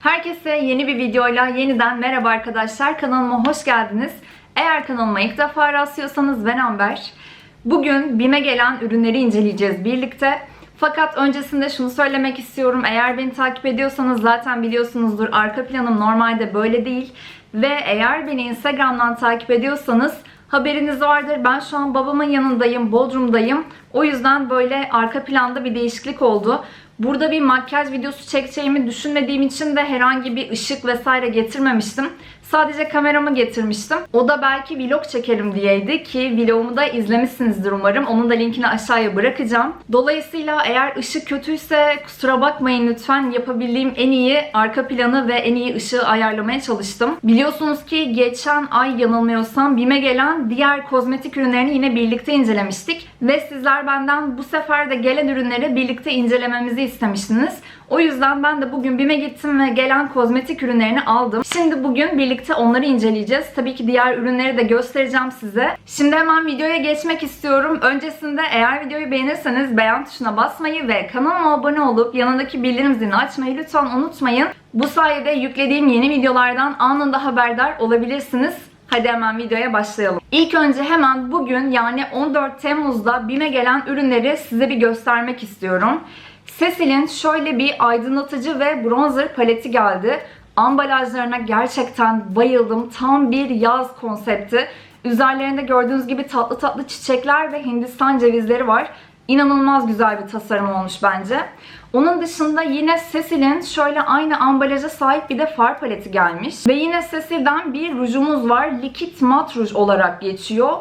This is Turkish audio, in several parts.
Herkese yeni bir videoyla yeniden merhaba arkadaşlar. Kanalıma hoş geldiniz. Eğer kanalıma ilk defa rastlıyorsanız ben Amber. Bugün BİM'e gelen ürünleri inceleyeceğiz birlikte. Fakat öncesinde şunu söylemek istiyorum. Eğer beni takip ediyorsanız zaten biliyorsunuzdur. Arka planım normalde böyle değil. Ve eğer beni Instagram'dan takip ediyorsanız haberiniz vardır. Ben şu an babamın yanındayım, Bodrum'dayım. O yüzden böyle arka planda bir değişiklik oldu. Burada bir makyaj videosu çekeceğimi düşünmediğim için de herhangi bir ışık vesaire getirmemiştim. Sadece kameramı getirmiştim. O da belki vlog çekerim diyeydi ki vlogumu da izlemişsinizdir umarım. Onun da linkini aşağıya bırakacağım. Dolayısıyla eğer ışık kötüyse kusura bakmayın lütfen. Yapabildiğim en iyi arka planı ve en iyi ışığı ayarlamaya çalıştım. Biliyorsunuz ki geçen ay yanılmıyorsam BİM'e gelen diğer kozmetik ürünlerini yine birlikte incelemiştik. Ve sizler benden bu sefer de gelen ürünleri birlikte incelememizi istemiştiniz. O yüzden ben de bugün BİM'e gittim ve gelen kozmetik ürünlerini aldım. Şimdi bugün birlikte onları inceleyeceğiz. Tabii ki diğer ürünleri de göstereceğim size. Şimdi hemen videoya geçmek istiyorum. Öncesinde eğer videoyu beğenirseniz beğen tuşuna basmayı ve kanalıma abone olup yanındaki bildirim zilini açmayı lütfen unutmayın. Bu sayede yüklediğim yeni videolardan anında haberdar olabilirsiniz. Hadi hemen videoya başlayalım. İlk önce hemen bugün yani 14 Temmuz'da BİM'e gelen ürünleri size bir göstermek istiyorum. Cecil'in şöyle bir aydınlatıcı ve bronzer paleti geldi. Ambalajlarına gerçekten bayıldım. Tam bir yaz konsepti. Üzerlerinde gördüğünüz gibi tatlı tatlı çiçekler ve Hindistan cevizleri var. İnanılmaz güzel bir tasarım olmuş bence. Onun dışında yine Cecil'in şöyle aynı ambalaja sahip bir de far paleti gelmiş. Ve yine Cecil'den bir rujumuz var. Likit mat ruj olarak geçiyor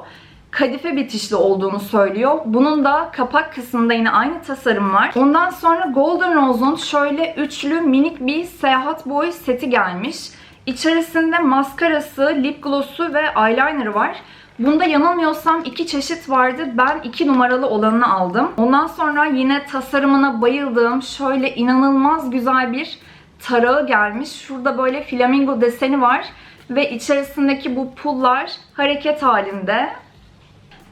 kadife bitişli olduğunu söylüyor. Bunun da kapak kısmında yine aynı tasarım var. Ondan sonra Golden Rose'un şöyle üçlü minik bir seyahat boyu seti gelmiş. İçerisinde maskarası, lip gloss'u ve eyeliner'ı var. Bunda yanılmıyorsam iki çeşit vardı. Ben iki numaralı olanını aldım. Ondan sonra yine tasarımına bayıldığım şöyle inanılmaz güzel bir tarağı gelmiş. Şurada böyle flamingo deseni var. Ve içerisindeki bu pullar hareket halinde.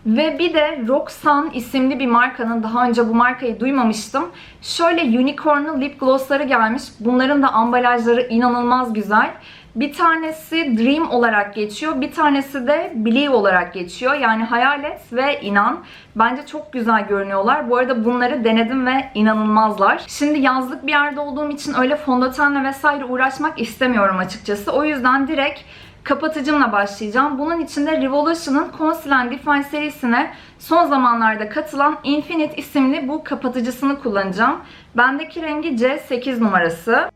Ve bir de Roxanne isimli bir markanın, daha önce bu markayı duymamıştım. Şöyle unicornlu lip glossları gelmiş. Bunların da ambalajları inanılmaz güzel. Bir tanesi Dream olarak geçiyor. Bir tanesi de Believe olarak geçiyor. Yani hayal et ve inan. Bence çok güzel görünüyorlar. Bu arada bunları denedim ve inanılmazlar. Şimdi yazlık bir yerde olduğum için öyle fondötenle vesaire uğraşmak istemiyorum açıkçası. O yüzden direkt kapatıcımla başlayacağım. Bunun için de Revolution'ın Conceal and Define serisine son zamanlarda katılan Infinite isimli bu kapatıcısını kullanacağım. Bendeki rengi C8 numarası.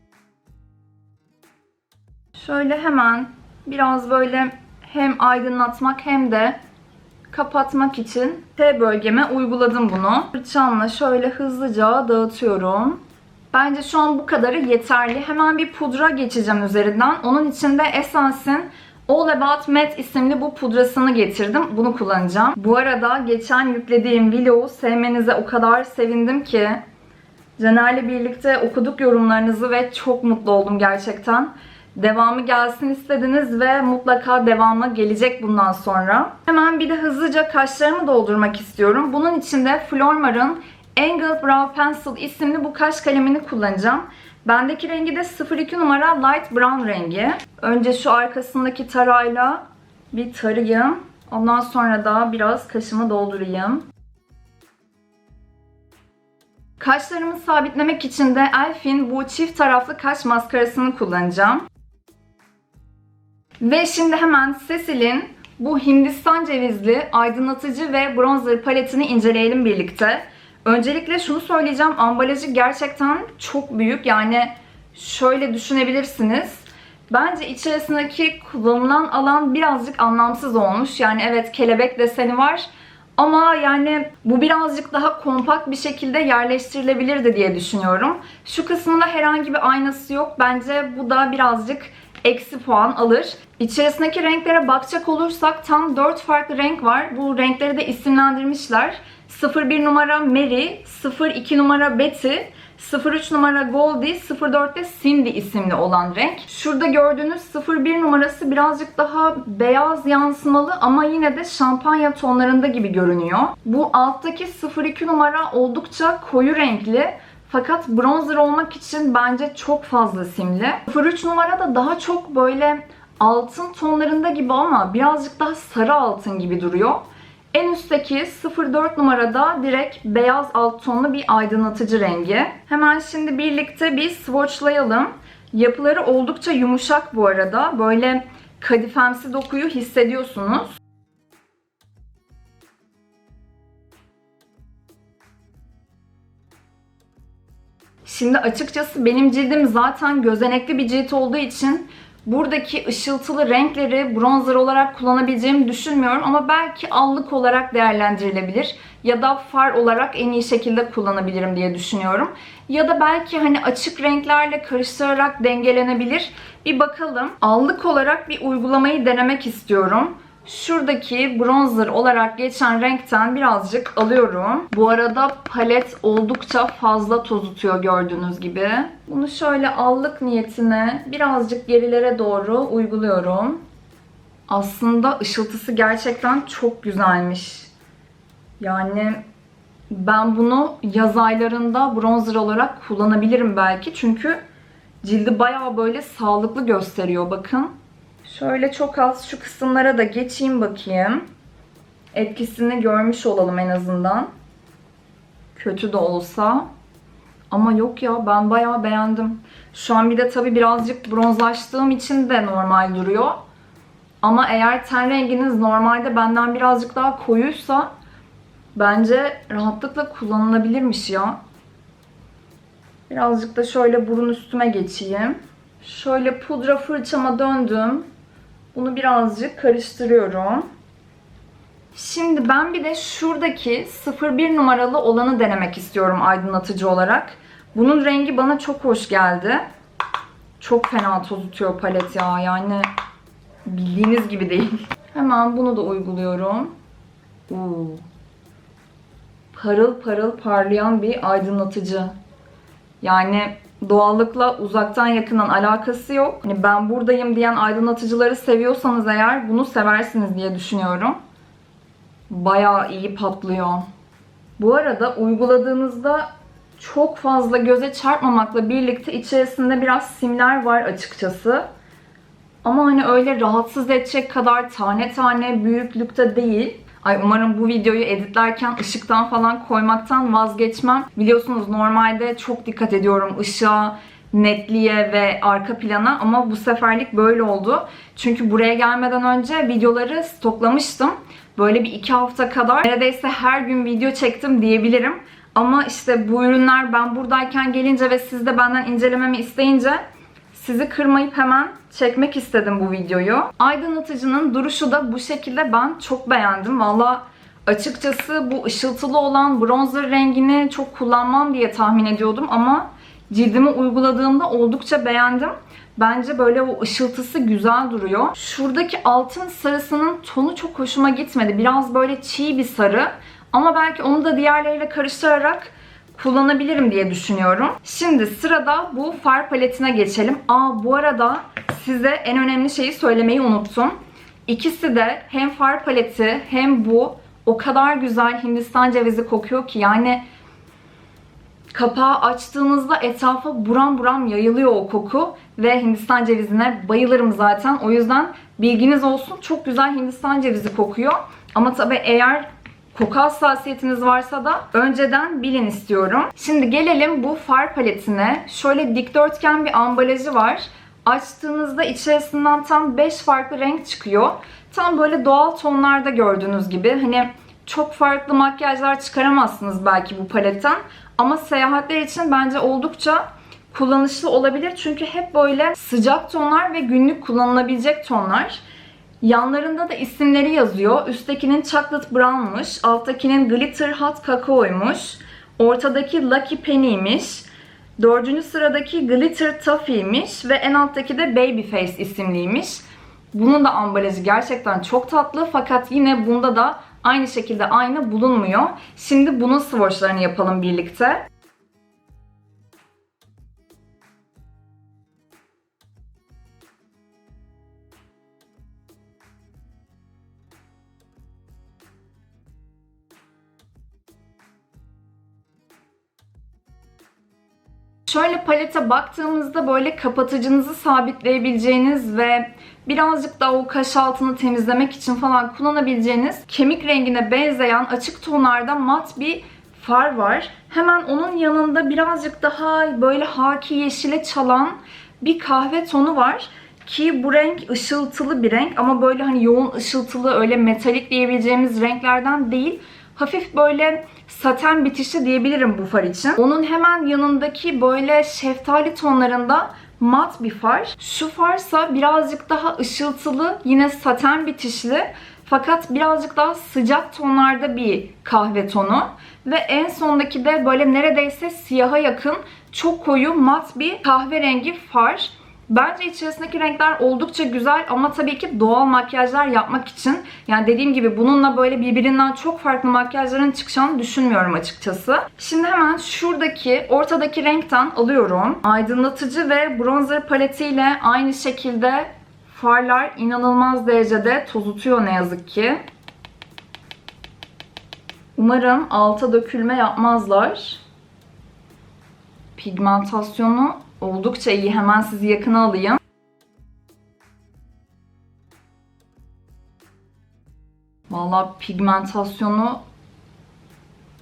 Şöyle hemen biraz böyle hem aydınlatmak hem de kapatmak için T bölgeme uyguladım bunu. Fırçamla şöyle hızlıca dağıtıyorum. Bence şu an bu kadarı yeterli. Hemen bir pudra geçeceğim üzerinden. Onun için de Essence'in All About Matte isimli bu pudrasını getirdim. Bunu kullanacağım. Bu arada geçen yüklediğim vlogu sevmenize o kadar sevindim ki. Caner'le birlikte okuduk yorumlarınızı ve çok mutlu oldum gerçekten. Devamı gelsin istediniz ve mutlaka devamı gelecek bundan sonra. Hemen bir de hızlıca kaşlarımı doldurmak istiyorum. Bunun için de Flormar'ın Angled Brow Pencil isimli bu kaş kalemini kullanacağım. Bendeki rengi de 02 numara light brown rengi. Önce şu arkasındaki tarayla bir tarayayım. Ondan sonra da biraz kaşımı doldurayım. Kaşlarımı sabitlemek için de Elf'in bu çift taraflı kaş maskarasını kullanacağım. Ve şimdi hemen Cecil'in bu Hindistan cevizli aydınlatıcı ve bronzer paletini inceleyelim birlikte. Öncelikle şunu söyleyeceğim. Ambalajı gerçekten çok büyük. Yani şöyle düşünebilirsiniz. Bence içerisindeki kullanılan alan birazcık anlamsız olmuş. Yani evet kelebek deseni var. Ama yani bu birazcık daha kompakt bir şekilde yerleştirilebilirdi diye düşünüyorum. Şu kısmında herhangi bir aynası yok. Bence bu da birazcık eksi puan alır. İçerisindeki renklere bakacak olursak tam 4 farklı renk var. Bu renkleri de isimlendirmişler. 01 numara Mary, 02 numara Betty, 03 numara Goldie, 04 de Cindy isimli olan renk. Şurada gördüğünüz 01 numarası birazcık daha beyaz yansımalı ama yine de şampanya tonlarında gibi görünüyor. Bu alttaki 02 numara oldukça koyu renkli. Fakat bronzer olmak için bence çok fazla simli. 03 numara da daha çok böyle altın tonlarında gibi ama birazcık daha sarı altın gibi duruyor. En üstteki 04 numarada direkt beyaz alt tonlu bir aydınlatıcı rengi. Hemen şimdi birlikte bir swatchlayalım. Yapıları oldukça yumuşak bu arada. Böyle kadifemsi dokuyu hissediyorsunuz. Şimdi açıkçası benim cildim zaten gözenekli bir cilt olduğu için buradaki ışıltılı renkleri bronzer olarak kullanabileceğimi düşünmüyorum ama belki allık olarak değerlendirilebilir ya da far olarak en iyi şekilde kullanabilirim diye düşünüyorum. Ya da belki hani açık renklerle karıştırarak dengelenebilir. Bir bakalım. Allık olarak bir uygulamayı denemek istiyorum. Şuradaki bronzer olarak geçen renkten birazcık alıyorum. Bu arada palet oldukça fazla toz tutuyor gördüğünüz gibi. Bunu şöyle allık niyetine birazcık gerilere doğru uyguluyorum. Aslında ışıltısı gerçekten çok güzelmiş. Yani ben bunu yaz aylarında bronzer olarak kullanabilirim belki. Çünkü cildi bayağı böyle sağlıklı gösteriyor bakın. Şöyle çok az şu kısımlara da geçeyim bakayım. Etkisini görmüş olalım en azından. Kötü de olsa. Ama yok ya ben bayağı beğendim. Şu an bir de tabii birazcık bronzlaştığım için de normal duruyor. Ama eğer ten renginiz normalde benden birazcık daha koyuysa bence rahatlıkla kullanılabilirmiş ya. Birazcık da şöyle burun üstüme geçeyim. Şöyle pudra fırçama döndüm. Bunu birazcık karıştırıyorum. Şimdi ben bir de şuradaki 01 numaralı olanı denemek istiyorum aydınlatıcı olarak. Bunun rengi bana çok hoş geldi. Çok fena toz tutuyor palet ya. Yani bildiğiniz gibi değil. Hemen bunu da uyguluyorum. Oo. Parıl parıl parlayan bir aydınlatıcı. Yani doğallıkla uzaktan yakından alakası yok. Hani ben buradayım diyen aydınlatıcıları seviyorsanız eğer bunu seversiniz diye düşünüyorum. Bayağı iyi patlıyor. Bu arada uyguladığınızda çok fazla göze çarpmamakla birlikte içerisinde biraz simler var açıkçası. Ama hani öyle rahatsız edecek kadar tane tane büyüklükte değil. Ay umarım bu videoyu editlerken ışıktan falan koymaktan vazgeçmem. Biliyorsunuz normalde çok dikkat ediyorum ışığa, netliğe ve arka plana ama bu seferlik böyle oldu. Çünkü buraya gelmeden önce videoları stoklamıştım. Böyle bir iki hafta kadar neredeyse her gün video çektim diyebilirim. Ama işte bu ürünler ben buradayken gelince ve siz de benden incelememi isteyince sizi kırmayıp hemen çekmek istedim bu videoyu. Aydınlatıcının duruşu da bu şekilde ben çok beğendim. Valla açıkçası bu ışıltılı olan bronzer rengini çok kullanmam diye tahmin ediyordum ama cildime uyguladığımda oldukça beğendim. Bence böyle o ışıltısı güzel duruyor. Şuradaki altın sarısının tonu çok hoşuma gitmedi. Biraz böyle çiğ bir sarı. Ama belki onu da diğerleriyle karıştırarak kullanabilirim diye düşünüyorum. Şimdi sırada bu far paletine geçelim. Aa bu arada size en önemli şeyi söylemeyi unuttum. İkisi de hem far paleti hem bu o kadar güzel Hindistan cevizi kokuyor ki yani kapağı açtığınızda etrafa buram buram yayılıyor o koku ve Hindistan cevizine bayılırım zaten. O yüzden bilginiz olsun çok güzel Hindistan cevizi kokuyor. Ama tabii eğer koku hassasiyetiniz varsa da önceden bilin istiyorum. Şimdi gelelim bu far paletine. Şöyle dikdörtgen bir ambalajı var. Açtığınızda içerisinden tam 5 farklı renk çıkıyor. Tam böyle doğal tonlarda gördüğünüz gibi. Hani çok farklı makyajlar çıkaramazsınız belki bu paletten. Ama seyahatler için bence oldukça kullanışlı olabilir. Çünkü hep böyle sıcak tonlar ve günlük kullanılabilecek tonlar. Yanlarında da isimleri yazıyor. Üsttekinin Chocolate Brown'muş. Alttakinin Glitter Hot Cocoa'ymış. Ortadaki Lucky Penny'miş. Dördüncü sıradaki Glitter Toffee'ymiş. Ve en alttaki de Babyface isimliymiş. Bunun da ambalajı gerçekten çok tatlı. Fakat yine bunda da aynı şekilde aynı bulunmuyor. Şimdi bunun swatchlarını yapalım birlikte. Şöyle palete baktığımızda böyle kapatıcınızı sabitleyebileceğiniz ve birazcık daha o kaş altını temizlemek için falan kullanabileceğiniz kemik rengine benzeyen açık tonlarda mat bir far var. Hemen onun yanında birazcık daha böyle haki yeşile çalan bir kahve tonu var. Ki bu renk ışıltılı bir renk ama böyle hani yoğun ışıltılı öyle metalik diyebileceğimiz renklerden değil. Hafif böyle saten bitişli diyebilirim bu far için. Onun hemen yanındaki böyle şeftali tonlarında mat bir far. Şu farsa birazcık daha ışıltılı, yine saten bitişli fakat birazcık daha sıcak tonlarda bir kahve tonu. Ve en sondaki de böyle neredeyse siyaha yakın çok koyu mat bir kahverengi far. Bence içerisindeki renkler oldukça güzel ama tabii ki doğal makyajlar yapmak için yani dediğim gibi bununla böyle birbirinden çok farklı makyajların çıkacağını düşünmüyorum açıkçası. Şimdi hemen şuradaki ortadaki renkten alıyorum. Aydınlatıcı ve bronzer paletiyle aynı şekilde farlar inanılmaz derecede tozutuyor ne yazık ki. Umarım alta dökülme yapmazlar. Pigmentasyonu oldukça iyi. Hemen sizi yakına alayım. Valla pigmentasyonu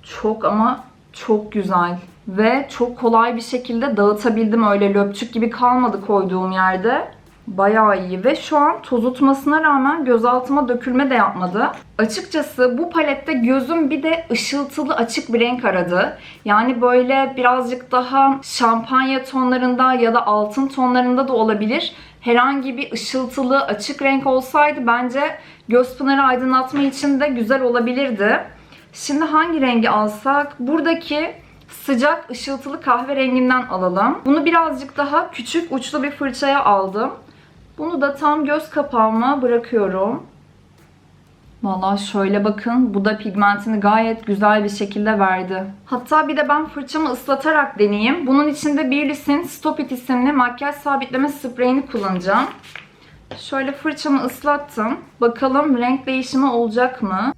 çok ama çok güzel. Ve çok kolay bir şekilde dağıtabildim. Öyle löpçük gibi kalmadı koyduğum yerde. Bayağı iyi ve şu an tozutmasına rağmen gözaltıma dökülme de yapmadı. Açıkçası bu palette gözüm bir de ışıltılı açık bir renk aradı. Yani böyle birazcık daha şampanya tonlarında ya da altın tonlarında da olabilir. Herhangi bir ışıltılı açık renk olsaydı bence göz pınarı aydınlatma için de güzel olabilirdi. Şimdi hangi rengi alsak? Buradaki sıcak ışıltılı kahverenginden alalım. Bunu birazcık daha küçük uçlu bir fırçaya aldım. Bunu da tam göz kapağıma bırakıyorum. Valla şöyle bakın bu da pigmentini gayet güzel bir şekilde verdi. Hatta bir de ben fırçamı ıslatarak deneyeyim. Bunun için de Beauty's'in Stop It isimli makyaj sabitleme spreyini kullanacağım. Şöyle fırçamı ıslattım. Bakalım renk değişimi olacak mı?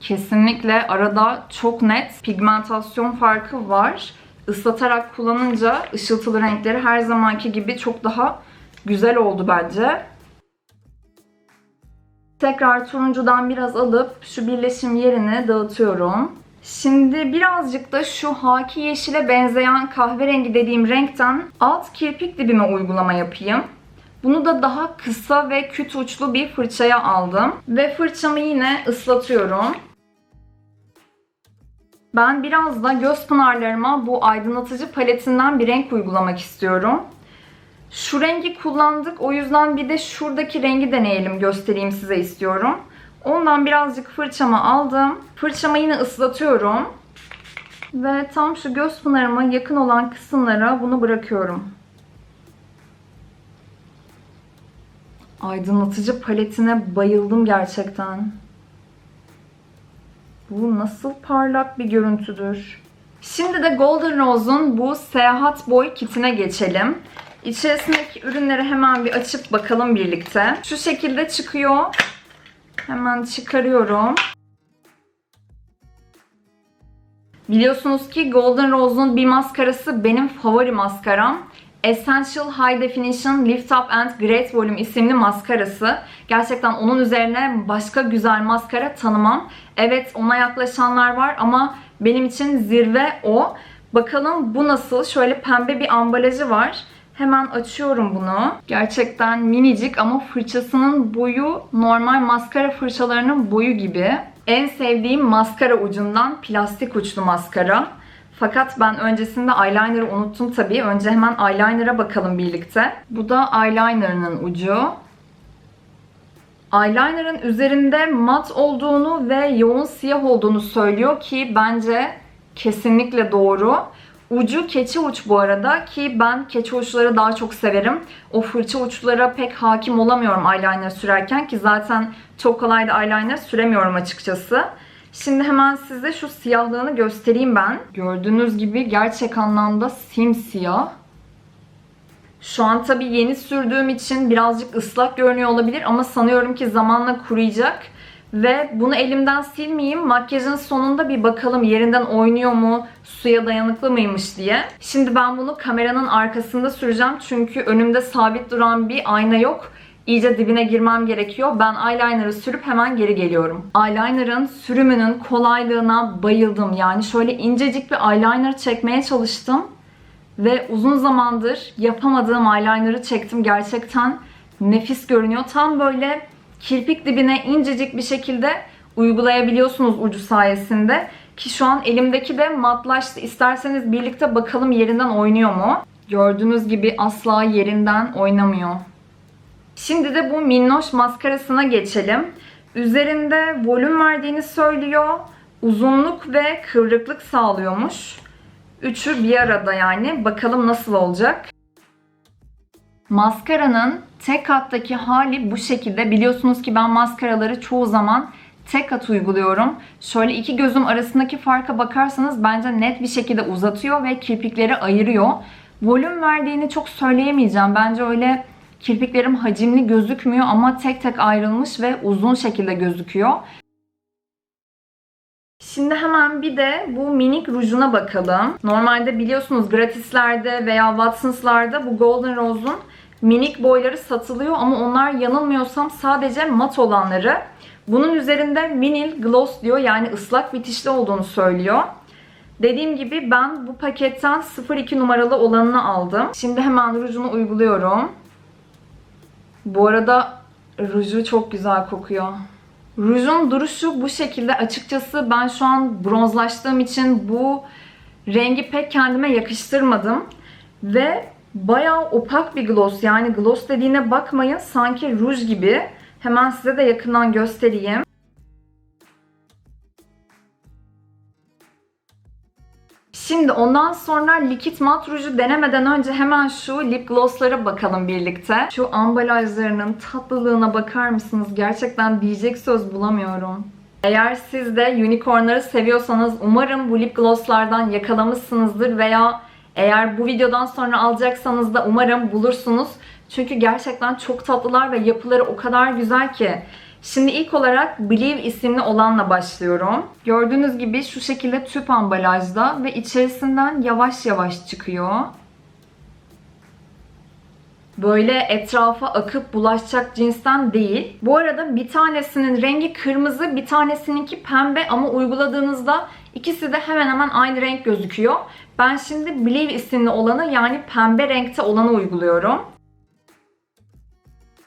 Kesinlikle arada çok net pigmentasyon farkı var. Islatarak kullanınca ışıltılı renkleri her zamanki gibi çok daha güzel oldu bence. Tekrar turuncudan biraz alıp şu birleşim yerine dağıtıyorum. Şimdi birazcık da şu haki yeşile benzeyen kahverengi dediğim renkten alt kirpik dibime uygulama yapayım. Bunu da daha kısa ve küt uçlu bir fırçaya aldım. Ve fırçamı yine ıslatıyorum. Ben biraz da göz pınarlarıma bu aydınlatıcı paletinden bir renk uygulamak istiyorum. Şu rengi kullandık. O yüzden bir de şuradaki rengi deneyelim göstereyim size istiyorum. Ondan birazcık fırçamı aldım. Fırçamı yine ıslatıyorum. Ve tam şu göz pınarıma yakın olan kısımlara bunu bırakıyorum. Aydınlatıcı paletine bayıldım gerçekten. Bu nasıl parlak bir görüntüdür. Şimdi de Golden Rose'un bu Seyahat Boy kitine geçelim. İçerisindeki ürünleri hemen bir açıp bakalım birlikte. Şu şekilde çıkıyor. Hemen çıkarıyorum. Biliyorsunuz ki Golden Rose'un bir maskarası benim favori maskaram. Essential High Definition Lift Up and Great Volume isimli maskarası. Gerçekten onun üzerine başka güzel maskara tanımam. Evet ona yaklaşanlar var ama benim için zirve o. Bakalım bu nasıl? Şöyle pembe bir ambalajı var. Hemen açıyorum bunu. Gerçekten minicik ama fırçasının boyu normal maskara fırçalarının boyu gibi. En sevdiğim maskara ucundan plastik uçlu maskara. Fakat ben öncesinde eyeliner'ı unuttum tabii. Önce hemen eyeliner'a bakalım birlikte. Bu da eyeliner'ın ucu. Eyeliner'ın üzerinde mat olduğunu ve yoğun siyah olduğunu söylüyor ki bence kesinlikle doğru. Ucu keçi uç bu arada ki ben keçi uçları daha çok severim. O fırça uçlara pek hakim olamıyorum eyeliner sürerken ki zaten çok kolay da eyeliner süremiyorum açıkçası. Şimdi hemen size şu siyahlığını göstereyim ben. Gördüğünüz gibi gerçek anlamda simsiyah. Şu an tabii yeni sürdüğüm için birazcık ıslak görünüyor olabilir ama sanıyorum ki zamanla kuruyacak Ve bunu elimden silmeyeyim. Makyajın sonunda bir bakalım yerinden oynuyor mu, suya dayanıklı mıymış diye. Şimdi ben bunu kameranın arkasında süreceğim. Çünkü önümde sabit duran bir ayna yok. İyice dibine girmem gerekiyor. Ben eyeliner'ı sürüp hemen geri geliyorum. Eyeliner'ın sürümünün kolaylığına bayıldım. Yani şöyle incecik bir eyeliner çekmeye çalıştım. Ve uzun zamandır yapamadığım eyeliner'ı çektim. Gerçekten nefis görünüyor. Tam böyle kirpik dibine incecik bir şekilde uygulayabiliyorsunuz ucu sayesinde. Ki şu an elimdeki de matlaştı. İsterseniz birlikte bakalım yerinden oynuyor mu? Gördüğünüz gibi asla yerinden oynamıyor. Şimdi de bu minnoş maskarasına geçelim. Üzerinde volüm verdiğini söylüyor. Uzunluk ve kıvrıklık sağlıyormuş. Üçü bir arada yani. Bakalım nasıl olacak. Maskaranın tek kattaki hali bu şekilde. Biliyorsunuz ki ben maskaraları çoğu zaman tek kat uyguluyorum. Şöyle iki gözüm arasındaki farka bakarsanız bence net bir şekilde uzatıyor ve kirpikleri ayırıyor. Volüm verdiğini çok söyleyemeyeceğim. Bence öyle kirpiklerim hacimli gözükmüyor ama tek tek ayrılmış ve uzun şekilde gözüküyor. Şimdi hemen bir de bu minik rujuna bakalım. Normalde biliyorsunuz gratislerde veya Watsons'larda bu Golden Rose'un minik boyları satılıyor ama onlar yanılmıyorsam sadece mat olanları. Bunun üzerinde vinil gloss diyor yani ıslak bitişli olduğunu söylüyor. Dediğim gibi ben bu paketten 02 numaralı olanını aldım. Şimdi hemen rujunu uyguluyorum. Bu arada ruju çok güzel kokuyor. Rujun duruşu bu şekilde. Açıkçası ben şu an bronzlaştığım için bu rengi pek kendime yakıştırmadım. Ve bayağı opak bir gloss. Yani gloss dediğine bakmayın. Sanki ruj gibi. Hemen size de yakından göstereyim. Şimdi ondan sonra likit mat ruju denemeden önce hemen şu lip glosslara bakalım birlikte. Şu ambalajlarının tatlılığına bakar mısınız? Gerçekten diyecek söz bulamıyorum. Eğer siz de unicornları seviyorsanız umarım bu lip glosslardan yakalamışsınızdır veya eğer bu videodan sonra alacaksanız da umarım bulursunuz. Çünkü gerçekten çok tatlılar ve yapıları o kadar güzel ki. Şimdi ilk olarak Believe isimli olanla başlıyorum. Gördüğünüz gibi şu şekilde tüp ambalajda ve içerisinden yavaş yavaş çıkıyor. Böyle etrafa akıp bulaşacak cinsten değil. Bu arada bir tanesinin rengi kırmızı, bir tanesininki pembe ama uyguladığınızda ikisi de hemen hemen aynı renk gözüküyor. Ben şimdi Believe isimli olanı yani pembe renkte olanı uyguluyorum.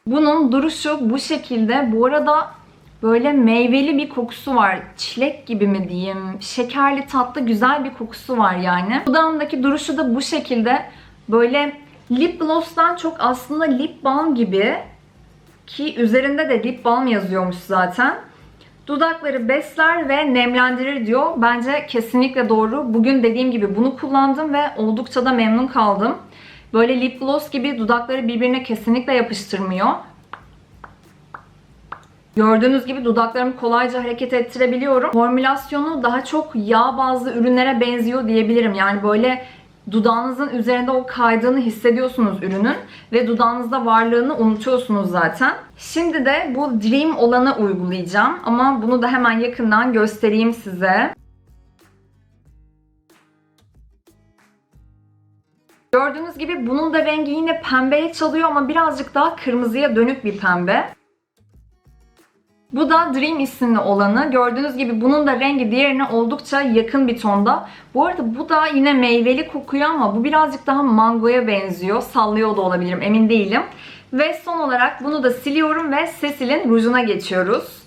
Bunun duruşu bu şekilde. Bu arada böyle meyveli bir kokusu var. Çilek gibi mi diyeyim? Şekerli tatlı güzel bir kokusu var yani. Dudağımdaki duruşu da bu şekilde. Böyle lip gloss'tan çok aslında lip balm gibi. Ki üzerinde de lip balm yazıyormuş zaten. Dudakları besler ve nemlendirir diyor. Bence kesinlikle doğru. Bugün dediğim gibi bunu kullandım ve oldukça da memnun kaldım. Böyle lip gloss gibi dudakları birbirine kesinlikle yapıştırmıyor. Gördüğünüz gibi dudaklarımı kolayca hareket ettirebiliyorum. Formülasyonu daha çok yağ bazlı ürünlere benziyor diyebilirim. Yani böyle dudağınızın üzerinde o kaydığını hissediyorsunuz ürünün ve dudağınızda varlığını unutuyorsunuz zaten. Şimdi de bu Dream olanı uygulayacağım ama bunu da hemen yakından göstereyim size. Gördüğünüz gibi bunun da rengi yine pembeye çalıyor ama birazcık daha kırmızıya dönük bir pembe. Bu da Dream isimli olanı. Gördüğünüz gibi bunun da rengi diğerine oldukça yakın bir tonda. Bu arada bu da yine meyveli kokuyor ama bu birazcık daha mangoya benziyor. Sallıyor da olabilirim emin değilim. Ve son olarak bunu da siliyorum ve Cecil'in rujuna geçiyoruz.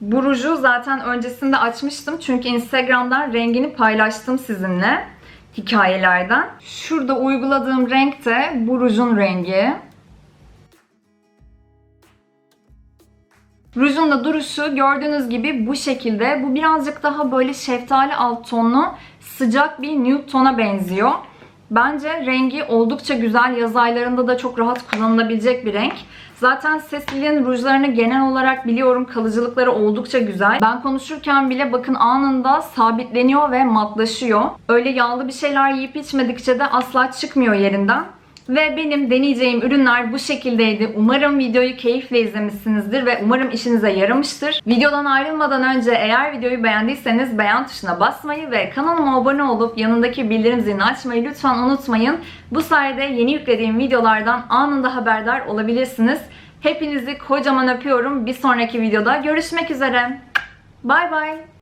Bu ruju zaten öncesinde açmıştım çünkü Instagram'dan rengini paylaştım sizinle hikayelerden. Şurada uyguladığım renk de bu rujun rengi. Rujun da duruşu gördüğünüz gibi bu şekilde. Bu birazcık daha böyle şeftali alt tonlu sıcak bir nude tona benziyor. Bence rengi oldukça güzel. Yaz aylarında da çok rahat kullanılabilecek bir renk. Zaten Cecil'in rujlarını genel olarak biliyorum. Kalıcılıkları oldukça güzel. Ben konuşurken bile bakın anında sabitleniyor ve matlaşıyor. Öyle yağlı bir şeyler yiyip içmedikçe de asla çıkmıyor yerinden. Ve benim deneyeceğim ürünler bu şekildeydi. Umarım videoyu keyifle izlemişsinizdir ve umarım işinize yaramıştır. Videodan ayrılmadan önce eğer videoyu beğendiyseniz beğen tuşuna basmayı ve kanalıma abone olup yanındaki bildirim zilini açmayı lütfen unutmayın. Bu sayede yeni yüklediğim videolardan anında haberdar olabilirsiniz. Hepinizi kocaman öpüyorum. Bir sonraki videoda görüşmek üzere. Bay bay.